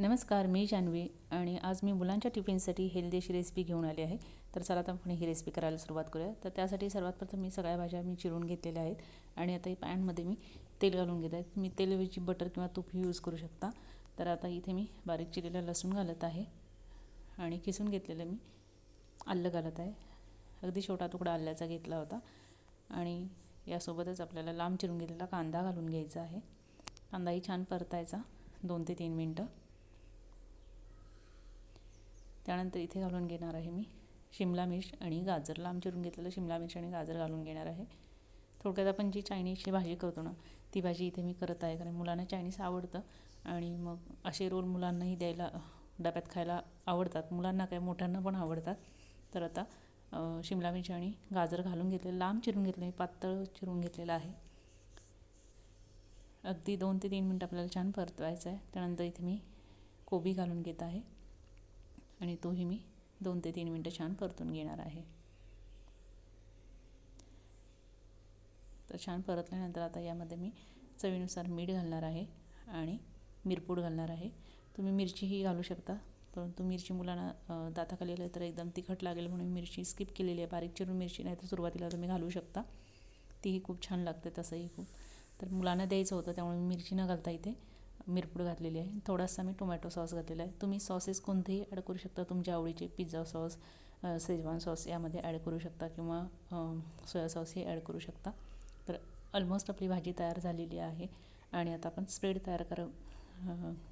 नमस्कार मी जान्हवी आणि आज मी मुलांच्या टिफिनसाठी हेल्दी अशी रेसिपी घेऊन आली आहे. तर चला आता आपण ही रेसिपी करायला सुरुवात करूया. तर त्यासाठी सर्वात प्रथम मी सगळ्या भाज्या मी चिरून घेतलेल्या आहेत आणि आता ही पॅनमध्ये मी तेल घालून घेत आहे. मी तेलऐवजी बटर किंवा तूप यूज करू शकता. तर आता इथे मी बारीक चिरलेला लसूण घालत आहे आणि किसून घेतलेलं मी आलं घालत आहे. अगदी छोटा तुकडा आल्याचा घेतला होता आणि यासोबतच आपल्याला लांब चिरून घेतलेला कांदा घालून घ्यायचा आहे. कांदाही छान परतायचा दोन ते तीन मिनटं. त्यानंतर इथे घालून घेणार आहे मी शिमला मिर्च आणि गाजर लांब चिरून घेतलेलं शिमला मिर्च आणि गाजर घालून घेणार आहे. थोडक्यात आपण जी चायनीजची भाजी करतो ना ती भाजी इथे मी करत आहे कारण मुलांना चायनीज आवडतं आणि मग असे रोल मुलांनाही द्यायला डब्यात खायला आवडतात. मुलांना काय मोठ्यांना पण आवडतात. तर आता शिमला मिरची आणि गाजर घालून घेतले लांब चिरून घेतले मी पातळ चिरून घेतलेलं आहे. अगदी दोन ते तीन मिनटं आपल्याला छान परतवायचं आहे. त्यानंतर इथे मी कोबी घालून घेत आहे. आणि तोही मी दोन ते तीन मिनटं छान परतून घेणार आहे. तर छान परतल्यानंतर आता यामध्ये मी चवीनुसार मीठ घालणार आहे आणि मिरपूड घालणार आहे. तुम्ही मिरचीही घालू शकता परंतु मिरची मुलांना दाताखाली आलं तर एकदम तिखट लागेल म्हणून मिरची स्किप केलेली आहे. बारीक चिरून मिरची नाही तर सुरुवातीला तुम्ही घालू शकता. तीही खूप छान लागते तसंही खूप. तर मुलांना द्यायचं होतं त्यामुळे मिरची न घालता इथे मिरपूड घातलेली आहे. थोडासा मी टोमॅटो सॉस घातलेला आहे. तुम्ही सॉसेस कोणतेही ॲड करू शकता. तुमच्या आवडीचे पिझ्झा सॉस शेजवान सॉस यामध्ये ॲड करू शकता किंवा सोया सॉसही ॲड करू शकता. तर ऑलमोस्ट आपली भाजी तयार झालेली आहे. आणि आता आपण स्प्रेड तयार कर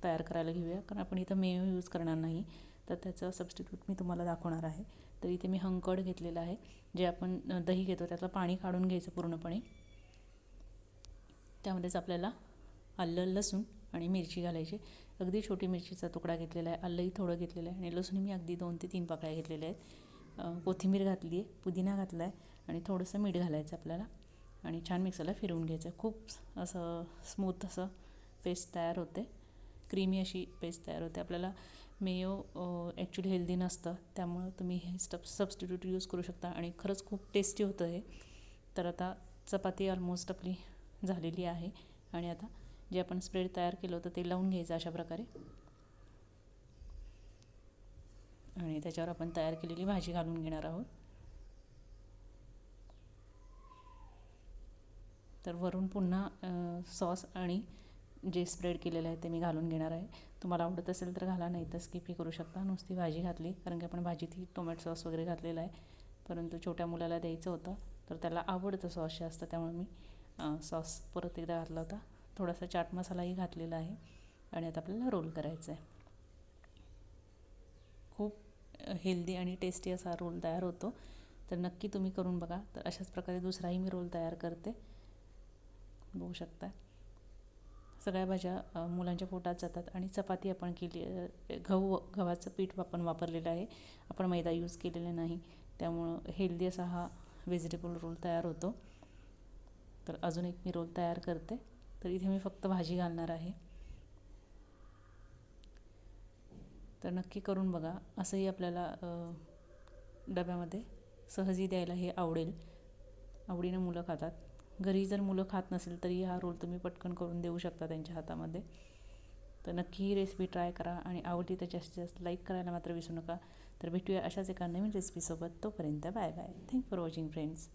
तयार करायला घेऊया. कारण आपण इथं मेव यूज करणार नाही. तर त्याचं सबस्टिट्यूट मी तुम्हाला दाखवणार आहे. तर इथे मी हंकड घेतलेलं आहे. जे आपण दही घेतो त्यातलं पाणी काढून घ्यायचं पूर्णपणे. त्यामध्येच आपल्याला आलं लसूण आणि मिरची घालायची. अगदी छोटी मिरचीचा तुकडा घेतलेला आहे. आलंही थोडं घेतलेलं आहे. आणि लसूण मी अगदी दोन ते तीन पाकळ्या घेतलेल्या आहेत. कोथिंबीर घातली आहे पुदिना घातला आहे आणि थोडंसं मीठ घालायचं आपल्याला. आणि छान मिक्सरला फिरवून घ्यायचं. खूप असं स्मूथ असं पेस्ट तयार होते. क्रीमी अशी पेस्ट तयार होते. आपल्याला मेयो ॲक्च्युली हेल्दी नसतं. त्यामुळं तुम्ही हे स्टप सबस्टिट्यूट यूज करू शकता. आणि खरंच खूप टेस्टी होतं हे. तर आता चपाती ऑलमोस्ट आपली झालेली आहे. आणि आता जे आपण स्प्रेड तयार केलं होतं ते लावून घ्यायचं अशा प्रकारे. आणि त्याच्यावर आपण तयार केलेली भाजी घालून घेणार आहोत. तर वरून पुन्हा सॉस आणि जे स्प्रेड केलेलं आहे ते मी घालून घेणार आहे. तुम्हाला आवडत असेल तर घाला नाही तर स्किपही करू शकता. नुसती भाजी घातली कारण की आपण भाजीतही टोमॅटो सॉस वगैरे घातलेला आहे. परंतु छोट्या मुलाला द्यायचं होतं तर त्याला आवडतं सॉस जास्त त्यामुळे मी सॉस परत एकदा घातला होता. थोडासा चाट मसालाही घातलेला आहे आणि आता आपल्याला रोल करायचा आहे. खूप हेल्दी आणि टेस्टी असा रोल तयार होतो. तर नक्की तुम्ही करून बघा. तर अशाच प्रकारे दुसराही मी रोल तयार करते. बघू शकता. सगळ्या भाज्या मुलांच्या पोटात जातात आणि चपाती आपण केली गहू गव्हाचं पीठ आपण वापरलेलं आहे. आपण मैदा यूज केलेला नाही. त्यामुळं हेल्दी असा हा व्हेजिटेबल रोल तयार होतो. तर अजून एक मी रोल तयार करते. तर इथे मी फक्त भाजी घालणार आहे. तर नक्की करून बघा. असंही आपल्याला डब्यामध्ये सहजी द्यायला हे आवडेल. आवडीनं मुलं खातात. घरी जर मुलं खात नसेल तरी हा रोल तुम्ही पटकन करून देऊ शकता त्यांच्या हातामध्ये. तर नक्की ही रेसिपी ट्राय करा आणि आवडली तर जास्तीत जास्त लाईक करायला मात्र विसरू नका. तर भेटूया अशाच एका नवीन रेसिपीसोबत तोपर्यंत bye bye thank for watching friends